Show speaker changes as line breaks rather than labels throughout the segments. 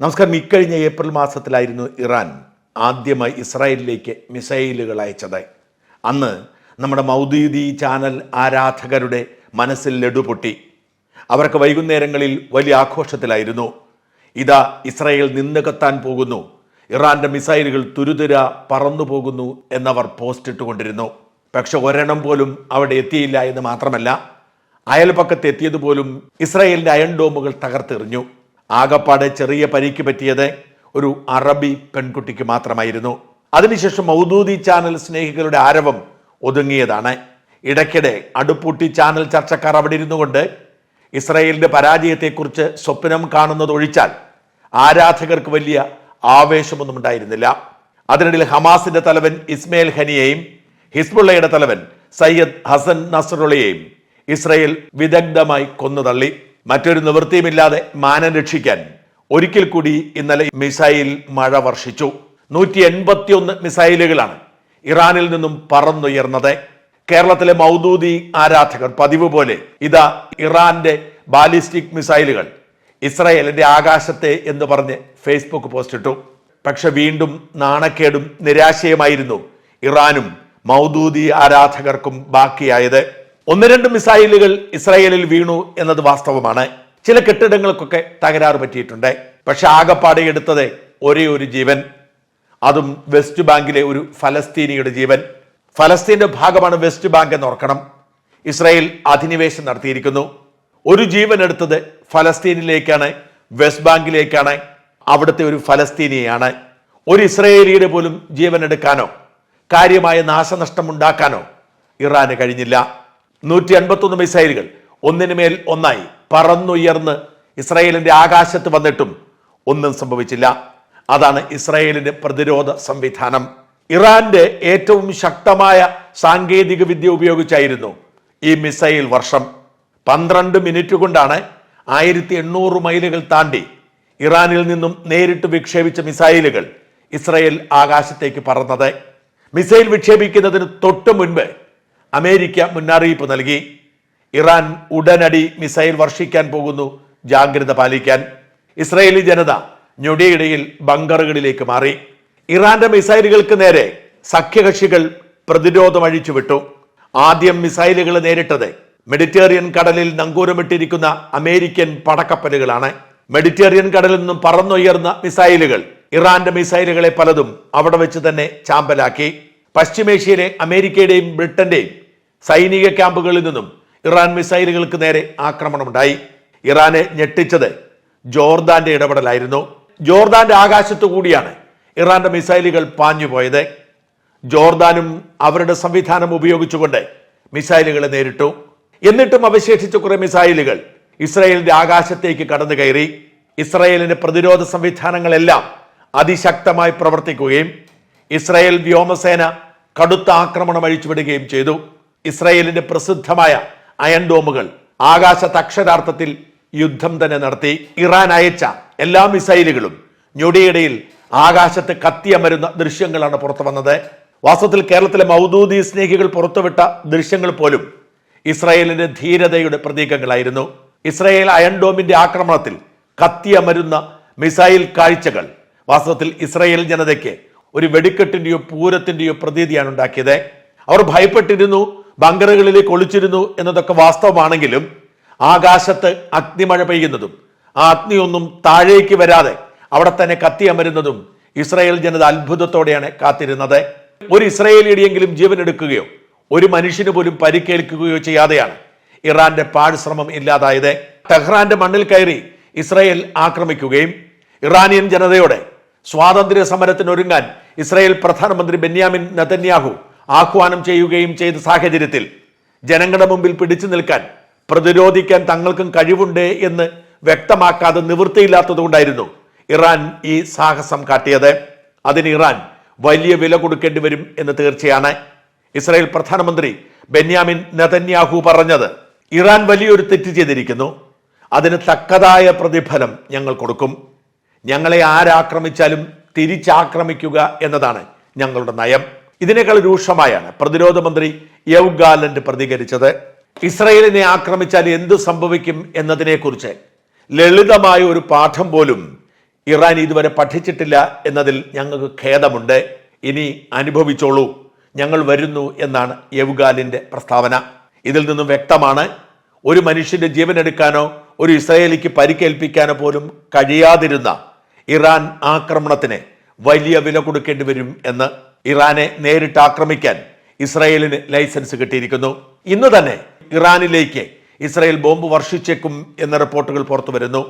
നമസ്കാരം. ഇക്കഴിഞ്ഞ April മാസത്തിലായിരുന്നു Iran ആദ്യമായി ഇസ്രായേലിലേക്ക് മിസൈലുകൾ അയച്ചത്. അന്ന് നമ്മുടെ മൗദീദി ചാനൽ ആരാധകരുടെ മനസ്സിൽ ലഡുപൊട്ടി അവർക്ക് വൈകുന്നേരങ്ങളിൽ വലിയ ആഘോഷത്തിലായിരുന്നു. ഇതാ ഇസ്രായേൽ നിന്ന് കത്താൻ പോകുന്നു. ഇറാന്റെ മിസൈലുകൾ തുരുതുര പറന്നു പോകുന്നു എന്നവർ പോസ്റ്റ് ഇട്ടുകൊണ്ടിരുന്നു. പക്ഷെ ഒരെണ്ണം പോലും അവിടെ എത്തിയില്ല എന്ന് മാത്രമല്ല അയൽപക്കത്ത് എത്തിയതുപോലും ഇസ്രായേലിന്റെ അയൺ ഡോമുകൾ തകർത്തെറിഞ്ഞു. ആകപ്പാടെ ചെറിയ പരിക്ക് പറ്റിയത് ഒരു അറബി പെൺകുട്ടിക്ക് മാത്രമായിരുന്നു. അതിനുശേഷം മൗദൂദി ചാനൽ സ്നേഹികളുടെ ആരവം ഒതുങ്ങിയതാണ്. ഇടയ്ക്കിടെ അടുപ്പൂട്ടി ചാനൽ ചർച്ചക്കാർ അവിടെ ഇരുന്നു കൊണ്ട് ഇസ്രായേലിന്റെ പരാജയത്തെക്കുറിച്ച് സ്വപ്നം കാണുന്നത് ഒഴിച്ചാൽ ആരാധകർക്ക് വലിയ ആവേശമൊന്നും ഉണ്ടായിരുന്നില്ല. അതിനിടയിൽ ഹമാസിന്റെ തലവൻ ഇസ്മയിൽ ഹനിയെയും ഹിസ്ബുള്ളയുടെ തലവൻ സയ്യദ് ഹസൻ നസറുള്ളയെയും ഇസ്രയേൽ വിദഗ്ധമായി കൊന്നുതള്ളി. മറ്റൊരു നിവൃത്തിയുമില്ലാതെ മാനം രക്ഷിക്കാൻ ഒരിക്കൽ കൂടി ഇന്നലെ മിസൈൽ മഴ വർഷിച്ചു. നൂറ്റി എൺപത്തിയൊന്ന് മിസൈലുകളാണ് ഇറാനിൽ നിന്നും പറന്നുയർന്നത്. കേരളത്തിലെ മൗദൂദി ആരാധകർ പതിവ് പോലെ ഇതാ ഇറാന്റെ ബാലിസ്റ്റിക് മിസൈലുകൾ ഇസ്രായേലിന്റെ ആകാശത്തെ എന്ന് പറഞ്ഞ് ഫേസ്ബുക്ക് പോസ്റ്റ് ഇട്ടു പക്ഷെ വീണ്ടും നാണക്കേടും നിരാശയുമായിരുന്നു ഇറാനും മൗദൂദി ആരാധകർക്കും ബാക്കിയായത്. ഒന്ന് രണ്ട് മിസൈലുകൾ ഇസ്രായേലിൽ വീണു എന്നത് വാസ്തവമാണ്. ചില കെട്ടിടങ്ങൾക്കൊക്കെ തകരാറ് പറ്റിയിട്ടുണ്ട്. പക്ഷെ ആകപ്പാടെ എടുത്തത് ഒരേ ഒരു ജീവൻ. അതും വെസ്റ്റ് ബാങ്കിലെ ഒരു ഫലസ്തീനിയുടെ ജീവൻ. ഫലസ്തീന്റെ ഭാഗമാണ് വെസ്റ്റ് ബാങ്ക് എന്ന് ഓർക്കണം. ഇസ്രായേൽ അധിനിവേശം നടത്തിയിരിക്കുന്നു. ഒരു ജീവൻ എടുത്തത് ഫലസ്തീനിലേക്കാണ് വെസ്റ്റ് ബാങ്കിലേക്കാണ് അവിടുത്തെ ഒരു ഫലസ്തീനിയാണ് ഒരു ഇസ്രയേലിയുടെ പോലും ജീവൻ എടുക്കാനോ കാര്യമായ നാശനഷ്ടം ഉണ്ടാക്കാനോ ഇറാന് കഴിഞ്ഞില്ല. നൂറ്റി അൻപത്തൊന്ന് മിസൈലുകൾ ഒന്നിനു മേൽ ഒന്നായി പറന്നുയർന്ന് ഇസ്രായേലിന്റെ ആകാശത്ത് വന്നിട്ടും ഒന്നും സംഭവിച്ചില്ല. അതാണ് ഇസ്രായേലിന്റെ പ്രതിരോധ സംവിധാനം. ഇറാന്റെ ഏറ്റവും ശക്തമായ സാങ്കേതിക വിദ്യ ഉപയോഗിച്ചായിരുന്നു ഈ മിസൈൽ വർഷം. പന്ത്രണ്ട് മിനിറ്റ് കൊണ്ടാണ് ആയിരത്തി എണ്ണൂറ് മൈലുകൾ താണ്ടി ഇറാനിൽ നിന്നും നേരിട്ട് വിക്ഷേപിച്ച മിസൈലുകൾ ഇസ്രായേൽ ആകാശത്തേക്ക് പറന്നത്. മിസൈൽ വിക്ഷേപിക്കുന്നതിന് തൊട്ടു മുൻപ് അമേരിക്ക മുന്നറിയിപ്പ് നൽകി. ഇറാൻ ഉടനടി മിസൈൽ വർഷിക്കാൻ പോകുന്നു. ജാഗ്രത പാലിക്കാൻ. ഇസ്രയേലി ജനത ഞൊടിയിടയിൽ ബങ്കറുകളിലേക്ക് മാറി. ഇറാന്റെ മിസൈലുകൾക്ക് നേരെ സഖ്യകക്ഷികൾ പ്രതിരോധം അഴിച്ചുവിട്ടു. ആദ്യം മിസൈലുകൾ നേരിട്ടത് മെഡിറ്റേറിയൻ കടലിൽ നങ്കൂരമിട്ടിരിക്കുന്ന അമേരിക്കൻ പടക്കപ്പലുകളാണ്. മെഡിറ്റേറിയൻ കടലിൽ നിന്നും പറന്നുയർന്ന മിസൈലുകൾ ഇറാന്റെ മിസൈലുകളെ പലതും അവിടെ വെച്ച് തന്നെ ചാമ്പലാക്കി. പശ്ചിമേഷ്യയിലെ അമേരിക്കയുടെയും ബ്രിട്ടന്റെയും സൈനിക ക്യാമ്പുകളിൽ നിന്നും ഇറാൻ മിസൈലുകൾക്ക് നേരെ ആക്രമണമുണ്ടായി. ഇറാനെ ഞെട്ടിച്ചത് ജോർദാന്റെ ഇടപെടലായിരുന്നു. ജോർദാന്റെ ആകാശത്തു കൂടിയാണ് ഇറാന്റെ മിസൈലുകൾ പാഞ്ഞുപോയത്. ജോർദാനും അവരുടെ സംവിധാനം ഉപയോഗിച്ചുകൊണ്ട് മിസൈലുകളെ നേരിട്ടു. എന്നിട്ടും അവശേഷിച്ച കുറെ മിസൈലുകൾ ഇസ്രായേലിന്റെ ആകാശത്തേക്ക് കടന്നു കയറി. ഇസ്രായേലിന്റെ പ്രതിരോധ സംവിധാനങ്ങളെല്ലാം അതിശക്തമായി പ്രവർത്തിക്കുകയും ഇസ്രായേൽ വ്യോമസേന കടുത്ത ആക്രമണം അഴിച്ചുവിടുകയും ചെയ്തു. ഇസ്രായേലിന്റെ പ്രസിദ്ധമായ അയൺ ഡോമുകൾ ആകാശത്ത് അക്ഷരാർത്ഥത്തിൽ യുദ്ധം തന്നെ നടത്തി ഇറാൻ അയച്ച എല്ലാ മിസൈലുകളും ഞൊടിയിടയിൽ ആകാശത്ത് കത്തിയമരുന്ന ദൃശ്യങ്ങളാണ് പുറത്തു വന്നത്. വാസ്തവത്തിൽ കേരളത്തിലെ മൗദൂദി സ്നേഹികൾ പുറത്തുവിട്ട ദൃശ്യങ്ങൾ പോലും ഇസ്രായേലിന്റെ ധീരതയുടെ പ്രതീകങ്ങളായിരുന്നു. ഇസ്രായേൽ അയൺ ഡോമിന്റെ ആക്രമണത്തിൽ കത്തിയമരുന്ന മിസൈൽ കാഴ്ചകൾ വാസ്തവത്തിൽ ഇസ്രായേൽ ജനതയ്ക്ക് ഒരു വെടിക്കെട്ടിന്റെയോ പൂരത്തിന്റെയോ പ്രതീതിയാണ് ഉണ്ടാക്കിയത്. അവർ ഭയപ്പെട്ടിരുന്നു ബങ്കറുകളിലേക്ക് ഒളിച്ചിരുന്നു എന്നതൊക്കെ വാസ്തവമാണെങ്കിലും ആകാശത്ത് അഗ്നിമഴ പെയ്യുന്നതും ആ അഗ്നിയൊന്നും താഴേക്ക് വരാതെ അവിടെ തന്നെ കത്തിയമരുന്നതും ഇസ്രായേൽ ജനത അത്ഭുതത്തോടെയാണ് കാത്തിരുന്നത്. ഒരു ഇസ്രായേലിയുടെയെങ്കിലും ജീവൻ എടുക്കുകയോ ഒരു മനുഷ്യന് പോലും പരിക്കേൽക്കുകയോ ചെയ്യാതെയാണ് ഇറാന്റെ പാഴ്ശ്രമം ഇല്ലാതായത്. ടെഹ്റാന്റെ മണ്ണിൽ കയറി ഇസ്രായേൽ ആക്രമിക്കുകയും ഇറാനിയൻ ജനതയോടെ സ്വാതന്ത്ര്യ സമരത്തിനൊരുങ്ങാൻ ഇസ്രായേൽ പ്രധാനമന്ത്രി ബെന്യാമിൻ നെതന്യാഹു ആഹ്വാനം ചെയ്യുകയും ചെയ്ത സാഹചര്യത്തിൽ ജനങ്ങളുടെ മുമ്പിൽ പിടിച്ചു നിൽക്കാൻ പ്രതിരോധിക്കാൻ തങ്ങൾക്കും കഴിവുണ്ട് എന്ന് വ്യക്തമാക്കാതെ നിവൃത്തിയില്ലാത്തതുകൊണ്ടായിരുന്നു ഇറാൻ ഈ സാഹസം കാട്ടിയത്. അതിന് ഇറാൻ വലിയ വില കൊടുക്കേണ്ടി വരും എന്ന് തീർച്ചയാണ്. ഇസ്രായേൽ പ്രധാനമന്ത്രി ബെന്യാമിൻ നെതന്യാഹു പറഞ്ഞത് ഇറാൻ വലിയൊരു തെറ്റ് ചെയ്തിരിക്കുന്നു. അതിന് തക്കതായ പ്രതിഫലം ഞങ്ങൾ കൊടുക്കും. ഞങ്ങളെ ആരാക്രമിച്ചാലും തിരിച്ചാക്രമിക്കുക എന്നതാണ് ഞങ്ങളുടെ നയം. ഇതിനേക്കാൾ രൂക്ഷമായാണ് പ്രതിരോധ മന്ത്രി യവ് പ്രതികരിച്ചത്. ഇസ്രയേലിനെ ആക്രമിച്ചാൽ എന്തു സംഭവിക്കും എന്നതിനെക്കുറിച്ച് ലളിതമായ ഒരു പാഠം പോലും ഇറാൻ ഇതുവരെ പഠിച്ചിട്ടില്ല എന്നതിൽ ഞങ്ങൾക്ക് ഖേദമുണ്ട്. ഇനി അനുഭവിച്ചോളൂ. ഞങ്ങൾ വരുന്നു എന്നാണ് യവുഗാലിന്റെ പ്രസ്താവന. ഇതിൽ നിന്നും വ്യക്തമാണ് ഒരു മനുഷ്യന്റെ ജീവൻ എടുക്കാനോ ഒരു ഇസ്രയേലിക്ക് പരിക്കേൽപ്പിക്കാനോ പോലും കഴിയാതിരുന്ന ഇറാൻ ആക്രമണത്തിന് വലിയ വില കൊടുക്കേണ്ടി വരും എന്ന്. ഇറാനെ നേരിട്ട് ആക്രമിക്കാൻ ഇസ്രായേലിന് ലൈസൻസ് കിട്ടിയിരിക്കുന്നു. ഇന്ന് തന്നെ ഇറാനിലേക്ക് ഇസ്രായേൽ ബോംബ് വർഷിച്ചേക്കും എന്ന റിപ്പോർട്ടുകൾ പുറത്തു വരുന്നു.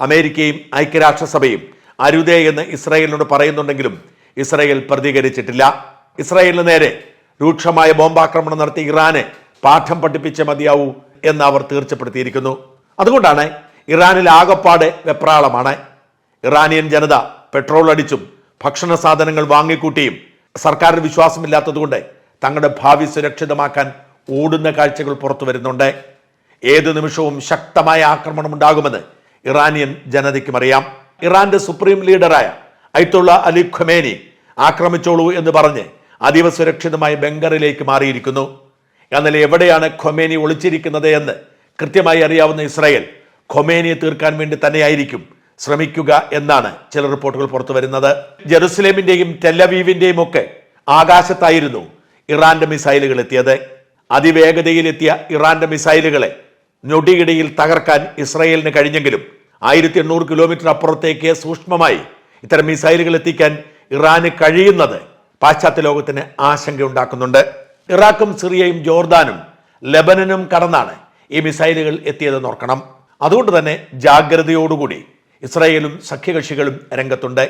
അമേരിക്കയും ഐക്യരാഷ്ട്രസഭയും അരുതേ എന്ന് ഇസ്രായേലിനോട് പറയുന്നുണ്ടെങ്കിലും ഇസ്രായേൽ പ്രതികരിച്ചിട്ടില്ല. ഇസ്രായേലിന് നേരെ രൂക്ഷമായ ബോംബാക്രമണം നടത്തി ഇറാനെ പാഠം പഠിപ്പിച്ച മതിയാവൂ എന്ന് അവർ തീർച്ചപ്പെടുത്തിയിരിക്കുന്നു. അതുകൊണ്ടാണ് ഇറാനിൽ ആകപ്പാട് വെപ്രാളമാണ്. ഇറാനിയൻ ജനത പെട്രോൾ അടിച്ചും ഭക്ഷണ സാധനങ്ങൾ വാങ്ങിക്കൂട്ടിയും സർക്കാരിന് വിശ്വാസമില്ലാത്തതുകൊണ്ട് തങ്ങളുടെ ഭാവി സുരക്ഷിതമാക്കാൻ ഓടുന്ന കാഴ്ചകൾ പുറത്തു വരുന്നുണ്ട്. ഏത് നിമിഷവും ശക്തമായ ആക്രമണം ഉണ്ടാകുമെന്ന് ഇറാനിയൻ ജനതയ്ക്കും അറിയാം. ഇറാന്റെ സുപ്രീം ലീഡറായ ഐത്തുള്ള അലി ഖൊമേനി ആക്രമിച്ചോളൂ എന്ന് പറഞ്ഞ് അതീവ സുരക്ഷിതമായി ബംഗറിലേക്ക് മാറിയിരിക്കുന്നു. എന്നാൽ എവിടെയാണ് ഖൊമേനി ഒളിച്ചിരിക്കുന്നത് എന്ന് കൃത്യമായി അറിയാവുന്ന ഇസ്രായേൽ ഖൊമേനിയെ തീർക്കാൻ വേണ്ടി തന്നെയായിരിക്കും ശ്രമിക്കുക എന്നാണ് ചില റിപ്പോർട്ടുകൾ പുറത്തു വരുന്നത്. ജെറുസലേമിന്റെയും ടെല്ലവീവിന്റെയും ഒക്കെ ആകാശത്തായിരുന്നു ഇറാന്റെ മിസൈലുകൾ എത്തിയത്. അതിവേഗതയിലെത്തിയ ഇറാന്റെ മിസൈലുകളെ ഞൊടിയിടയിൽ തകർക്കാൻ ഇസ്രായേലിന് കഴിഞ്ഞെങ്കിലും ആയിരത്തി എണ്ണൂറ് കിലോമീറ്റർ അപ്പുറത്തേക്ക് സൂക്ഷ്മമായി ഇത്തരം മിസൈലുകൾ എത്തിക്കാൻ ഇറാന് കഴിയുന്നത് പാശ്ചാത്യ ലോകത്തിന് ആശങ്കയുണ്ടാക്കുന്നുണ്ട്. ഇറാഖും സിറിയയും ജോർദാനും ലെബനനും കടന്നാണ് ഈ മിസൈലുകൾ എത്തിയതെന്ന് ഓർക്കണം. അതുകൊണ്ട് തന്നെ ജാഗ്രതയോടുകൂടി ഇസ്രായേലും സഖ്യകക്ഷികളും രംഗത്തുണ്ട്.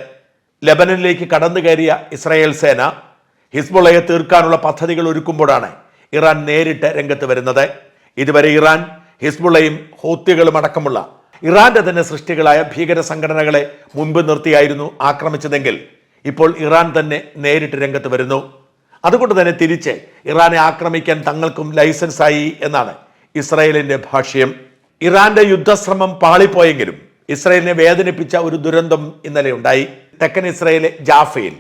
ലബനനിലേക്ക് കടന്നു കയറിയ ഇസ്രായേൽ സേന ഹിസ്ബുള്ളയെ തീർക്കാനുള്ള പദ്ധതികൾ ഒരുക്കുമ്പോഴാണ് ഇറാൻ നേരിട്ട് രംഗത്ത് വരുന്നത്. ഇതുവരെ ഇറാൻ ഹിസ്ബുള്ളയും ഹൂത്തികളും അടക്കമുള്ള ഇറാന്റെ തന്നെ സൃഷ്ടികളായ ഭീകര സംഘടനകളെ മുൻപ് നിർത്തിയായിരുന്നു ആക്രമിച്ചതെങ്കിൽ ഇപ്പോൾ ഇറാൻ തന്നെ നേരിട്ട് രംഗത്ത് വരുന്നു. അതുകൊണ്ട് തന്നെ തിരിച്ച് ഇറാനെ ആക്രമിക്കാൻ തങ്ങൾക്കും ലൈസൻസായി എന്നാണ് ഇസ്രായേലിന്റെ ഭാഷ്യം. ഇറാന്റെ യുദ്ധശ്രമം പാളിപ്പോയെങ്കിലും ഇസ്രായേലിനെ വേദനിപ്പിച്ച ഒരു ദുരന്തം ഇന്നലെ ഉണ്ടായി. തെക്കൻ ഇസ്രായേലിലെ ജാഫയിൽ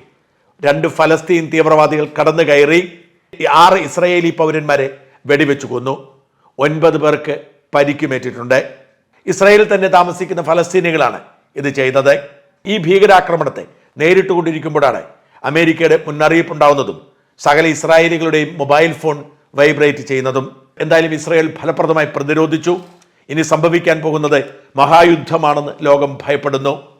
രണ്ട് ഫലസ്തീൻ തീവ്രവാദികൾ കടന്നു കയറി ആറ് ഇസ്രായേലി പൗരന്മാരെ വെടിവെച്ചു കൊന്നു. ഒൻപത് പേർക്ക് പരിക്കുമേറ്റിട്ടുണ്ട്. ഇസ്രായേലിൽ തന്നെ താമസിക്കുന്ന ഫലസ്തീനികളാണ് ഇത് ചെയ്തത്. ഈ ഭീകരാക്രമണത്തെ നേരിട്ടുകൊണ്ടിരിക്കുമ്പോഴാണ് അമേരിക്കയുടെ മുന്നറിയിപ്പ് ഉണ്ടാവുന്നതും സകല ഇസ്രായേലികളുടെയും മൊബൈൽ ഫോൺ വൈബ്രേറ്റ് ചെയ്യുന്നതും. എന്തായാലും ഇസ്രായേൽ ഫലപ്രദമായി പ്രതിരോധിച്ചു. ഇനി സംഭവിക്കാൻ പോകുന്നത് മഹായുദ്ധമാണെന്ന് ലോകം ഭയപ്പെടുന്നു.